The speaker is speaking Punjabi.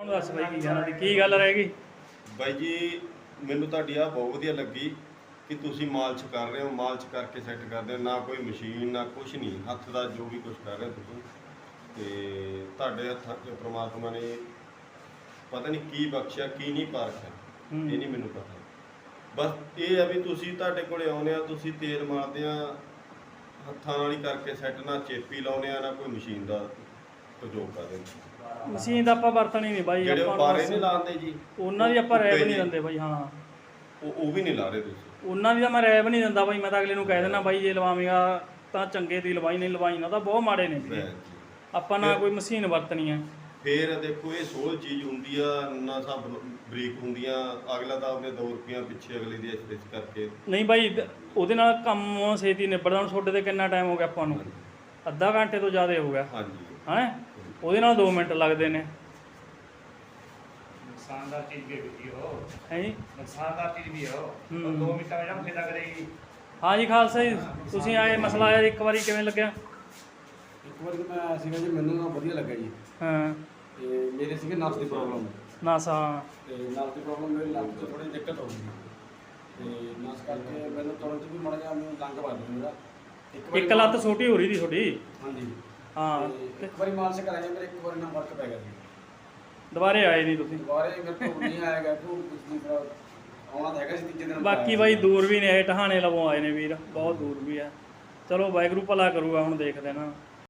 ਹੁਣ ਦੱਸ ਬਾਈ ਕੀ ਕਹਿਣਾ ਦੀ ਕੀ ਗੱਲ ਰਹਿ ਗਈ? ਬਾਈ ਜੀ ਮੈਨੂੰ ਤੁਹਾਡੀ ਆ ਬਹੁਤ ਵਧੀਆ ਲੱਗੀ ਕਿ ਤੁਸੀਂ ਮਾਲਚ ਕਰ ਰਹੇ ਹੋ ਮਾਲਚ ਕਰਕੇ ਸੈੱਟ ਕਰਦੇ ਹੋ। ਨਾ ਕੋਈ ਮਸ਼ੀਨ ਨਾ ਕੁਝ ਨਹੀਂ ਹੱਥ ਦਾ ਜੋ ਵੀ ਕੁਝ ਕਰ ਰਹੇ ਹੋ ਤੁਸੀਂ। ਤੇ ਤੁਹਾਡੇ ਹੱਥਾਂ 'ਚ ਪ੍ਰਮਾਤਮਾ ਨੇ ਪਤਾ ਨਹੀਂ ਕੀ ਬਖਸ਼ਿਆ ਕੀ ਨਹੀਂ ਪਾਰਖਿਆ। ਇਹ ਨਹੀਂ ਮੈਨੂੰ ਪਤਾ। ਬਸ ਇਹ ਆ ਵੀ ਤੁਸੀਂ ਤੁਹਾਡੇ ਕੋਲੇ ਆਉਨੇ ਆ ਤੁਸੀਂ ਤੇਲ ਮਾਰਦੇ ਆ ਹੱਥਾਂ ਨਾਲ ਹੀ ਕਰਕੇ ਸੈੱਟ ਨਾ ਚੇਪੀ ਲਾਉਨੇ ਆ ਨਾ ਕੋਈ ਮਸ਼ੀਨ ਦਾ। ਪ੍ਰਯੋਗ ਕਰਦੇ ਆ। ਮਸ਼ੀਨ ਦਾ ਆਪਾਂ ਵਰਤਣੀ ਨਹੀਂ ਬਾਈ ਜਿਹੜੇ ਉਹ ਨੂੰ ਬਾਰੇ ਨਹੀਂ ਲਾਉਂਦੇ ਜੀ ਉਹਨਾਂ ਦੀ ਆਪਾਂ ਰੈਬ ਨਹੀਂ। ਦਿੰਦੇ ਬਾਈ ਹਾਂ। ਉਹ ਉਹ ਵੀ ਨਹੀਂ ਲਾ ਰਹੇ ਤੁਸੀਂ। ਉਹਨਾਂ ਦੀ ਤਾਂ ਮੈਂ ਰੈਬ ਨਹੀਂ ਦਿੰਦਾ ਬਾਈ ਮੈਂ ਤਾਂ ਅਗਲੇ ਨੂੰ ਕਹਿ ਦਿੰਦਾ ਬਾਈ ਜੇ ਲਵਾਵੇਂਗਾ ਤਾਂ ਚੰਗੇ ਦੀ ਲਵਾਈ ਨਹੀਂ ਲਵਾਈ ਨਾ ਤਾਂ ਬਹੁਤ ਮਾੜੇ ਨੇ ਵੀਰੇ ਜੀ। ਆਪਾਂ ਨਾ ਕੋਈ ਮਸ਼ੀਨ ਵਰਤਣੀ ਹੈ। ਫੇਰ ਦੇਖੋ ਇਹ ਸੋਲ ਚੀਜ਼ ਹੁੰਦੀ ਆ ਨਾ ਸਭ ਬਰੀਕ ਹੁੰਦੀਆਂ ਅਗਲਾ ਤਾਂ ਆਪਣੇ 2 ਰੁਪਈਆ ਪਿੱਛੇ ਅਗਲੇ ਦੀ ਇਸ ਕਰਕੇ। ਨਹੀਂ ਬਾਈ ਦ- ਉਹਦੇ ਨਾਲ ਕੰਮ ਛੇਤੀ ਨਿਬੜਦਾ ਹੁਣ ਤੁਹਾਡੇ ਤੇ ਕਿੰਨਾ ਟਾਈਮ ਹੋ ਗਿਆ ਆਪਾਂ ਨੂੰ? ਅੱਧਾ ਘੰਟੇ ਤੋਂ ਜ਼ਿਆਦਾ ਹੋ ਗਿਆ। ਹਾਂਜੀ। ਹੈ? ਉਹਦੇ ਨਾਲ 2 ਮਿੰਟ ਲੱਗਦੇ ਨੇ। ਨੁਕਸਾਨਦਾਰ ਚੀਜ਼ ਵੀ ਹੈਗੀ ਹੋ ਹੈ ਜੀ। ਨੁਕਸਾਨਦਾਰ ਚੀਜ਼ ਵੀ ਹੋ। ਹੂੰ। ਦੋ ਮਿੰਟਾਂ ਵਿੱਚ ਜਮ ਫੇਦਾ ਕਰੇਗੀ ਹਾਂ ਜੀ ਖਾਲਸਾ ਜੀ ਤੁਸੀਂ ਆਏ ਮਸਲਾ ਆਇਆ ਇੱਕ ਵਾਰੀ ਕਿਵੇਂ ਲੱਗਿਆ? ਇੱਕ ਵਾਰ ਮੈਂ ਸੀਗਾ ਜੀ ਮੈਨੂੰ ਨਾ ਵਧੀਆ ਲੱਗਾ ਜੀ। ਹਾਂ। ਤੇ ਮੇਰੇ ਸੀਗੇ ਨਸ ਦੀ ਪ੍ਰੋਬਲਮ ਨਾਸਾ ਤੇ ਨਸ ਦੀ ਪ੍ਰੋਬਲਮ ਮੇਰੀ ਲੱਤ 'ਚ ਥੋੜੀ ਦਿੱਕਤ ਹੋ ਗਈ। ਤੇ ਨਸ ਕਰਕੇ ਮੈਨੂੰ ਤੁਰਨ 'ਚ ਵੀ ਮੜ ਗਿਆ ਮੈਨੂੰ ਲੰਗ ਵੱਜ ਵਾਰੀ ਇੱਕ ਲੱਤ ਛੋਟੀ ਹੋ ਰਹੀ ਸੀ ਤੁਹਾਡੀ। ਹਾਂਜੀ। ਹਾਂ। ਤੇ ਇੱਕ ਵਾਰੀ ਮਾਲਸ਼ ਕਰਾਇਆ ਮੇਰੇ ਇੱਕ ਵਾਰੀ ਨਾਲ ਫ਼ਰਕ ਪੈ ਗਿਆ ਸੀ। ਦੁਬਾਰੇ ਆਏ ਨਹੀਂ ਤੁਸੀਂ। ਦੁਬਾਰੇ ਮੇਰੇ ਕੋਲ ਨਹੀਂ ਆਏਗਾ ਤੂੰ ਕੁਝ ਨਹੀਂ ਫਿਰ ਆਉਣਾ ਤਾਂ ਹੈਗਾ ਸੀ ਤੀਜੇ ਦਿਨ ਬਾਕੀ ਬਾਈ ਦੂਰ ਵੀ ਨੇ ਇਹ ਟਹਾਣੇ ਲਵੋਂ ਆਏ ਨੇ ਵੀਰ ਬਹੁਤ ਦੂਰ ਵੀ ਆ। ਚਲੋ ਵਾਹਿਗੁਰੂ ਭਲਾ ਕਰੂਗਾ ਹੁਣ ਦੇਖਦੇ ਨਾ।